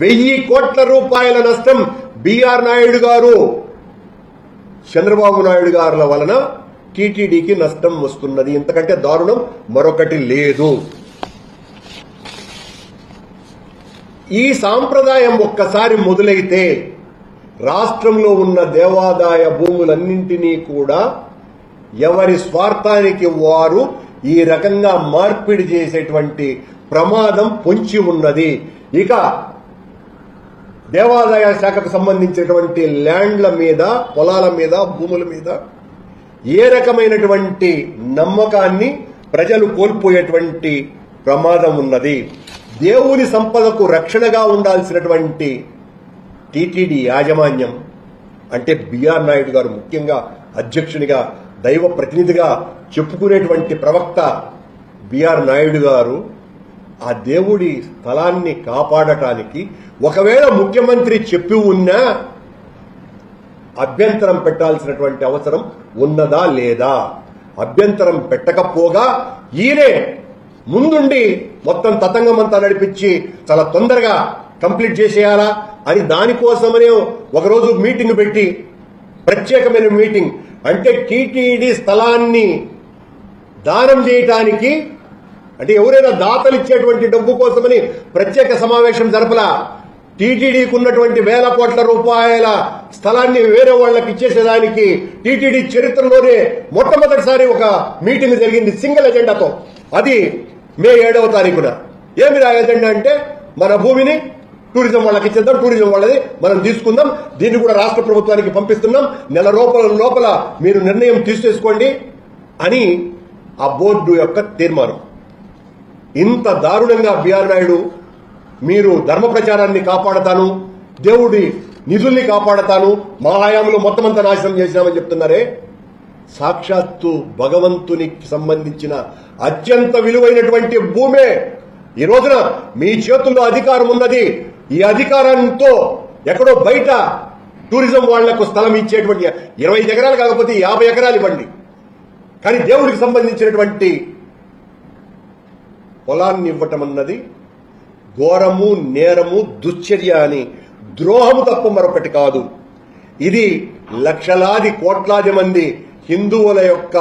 వెయ్యి కోట్ల రూపాయల నష్టం బీఆర్ నాయుడు గారు. చంద్రబాబు నాయుడు గారుల వలన టీటీడీకి నష్టం వస్తున్నది. ఇంతకంటే దారుణం మరొకటి లేదు. ఈ సాంప్రదాయం ఒక్కసారి మొదలైతే రాష్ట్రంలో ఉన్న దేవాదాయ భూములన్నింటినీ కూడా ఎవరి స్వార్థానికి వారు ఈ రకంగా మార్పిడి చేసేటువంటి ప్రమాదం పొంచి ఉన్నది. ఇక దేవాదాయ శాఖకు సంబంధించినటువంటి ల్యాండ్ల మీద పొలాల మీద భూముల మీద ఏ రకమైనటువంటి నమ్మకాన్ని ప్రజలు కోల్పోయేటువంటి ప్రమాదం ఉన్నది. దేవుని సంపదకు రక్షణగా ఉండాల్సినటువంటి టీటీడీ యాజమాన్యం అంటే బిఆర్ నాయుడు గారు ముఖ్యంగా అధ్యక్షునిగా దైవ ప్రతినిధిగా చెప్పుకునేటువంటి ప్రవక్త బిఆర్ నాయుడు గారు ఆ దేవుడి స్థలాన్ని కాపాడటానికి ఒకవేళ ముఖ్యమంత్రి చెప్పి ఉన్నా అభ్యంతరం పెట్టాల్సినటువంటి అవసరం ఉన్నదా లేదా? అభ్యంతరం పెట్టకపోగా ఈయనే ముందుండి మొత్తం తతంగమంతా నడిపించి చాలా తొందరగా కంప్లీట్ చేసేయాలా? అని దానికోసమనే ఒకరోజు మీటింగ్ పెట్టి ప్రత్యేకమైన మీటింగ్. అంటే టీటీడీ స్థలాన్ని దానం చేయటానికి అంటే ఎవరైనా దాతలు ఇచ్చేటువంటి డబ్బు కోసమని ప్రత్యేక సమావేశం జరపలా టీటీడీకి ఉన్నటువంటి వేల కోట్ల రూపాయల స్థలాన్ని వేరే వాళ్ళకి ఇచ్చేసేదానికి టీటీడీ చరిత్రలోనే మొట్టమొదటిసారి ఒక మీటింగ్ జరిగింది సింగిల్ ఎజెండాతో. అది మే ఏడవ తారీఖున. ఏమి ఆ ఎజెండా అంటే మన భూమిని టూరిజం వాళ్ళకి ఇచ్చేద్దాం టూరిజం వాళ్ళది మనం తీసుకుందాం దీన్ని కూడా రాష్ట్ర ప్రభుత్వానికి పంపిస్తున్నాం నెల లోపల లోపల మీరు నిర్ణయం తీసేసుకోండి అని ఆ బోర్డు యొక్క తీర్మానం. ఇంత దారుణంగా బిఆర్ నాయుడు మీరు ధర్మ ప్రచారాన్ని కాపాడతాను దేవుడి నిధుల్ని కాపాడతాను మా హయాంలో మొత్తం అంతా నాశనం చేసినామని చెప్తున్నారే? సాక్షాత్తు భగవంతునికి సంబంధించిన అత్యంత విలువైనటువంటి భూమే. ఈ రోజున మీ చేతుల్లో అధికారం ఉన్నది. ఈ అధికారంతో ఎక్కడో బయట టూరిజం వాళ్ళకు స్థలం ఇచ్చేటువంటి ఇరవై ఎకరాలు కాకపోతే యాభై ఎకరాలు ఇవ్వండి. కానీ దేవుడికి సంబంధించినటువంటి పొలాన్ని ఇవ్వటం అన్నది ఘోరము నేరము దుశ్చర్య అని ద్రోహము తప్ప మరొకటి కాదు. ఇది లక్షలాది కోట్లాది మంది హిందువుల యొక్క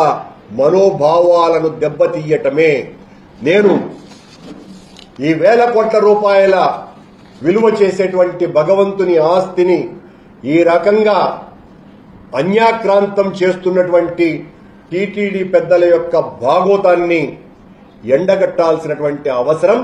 మనోభావాలను దెబ్బతీయటమే. నేను ఈ వేల కోట్ల రూపాయల విలువ చేసేటువంటి భగవంతుని ఆస్తిని ఈ రకంగా అన్యాక్రాంతం చేస్తున్నటువంటి టీటీడీ పెద్దల యొక్క భాగోతాన్ని ఎండగట్టాల్సినటువంటి అవసరం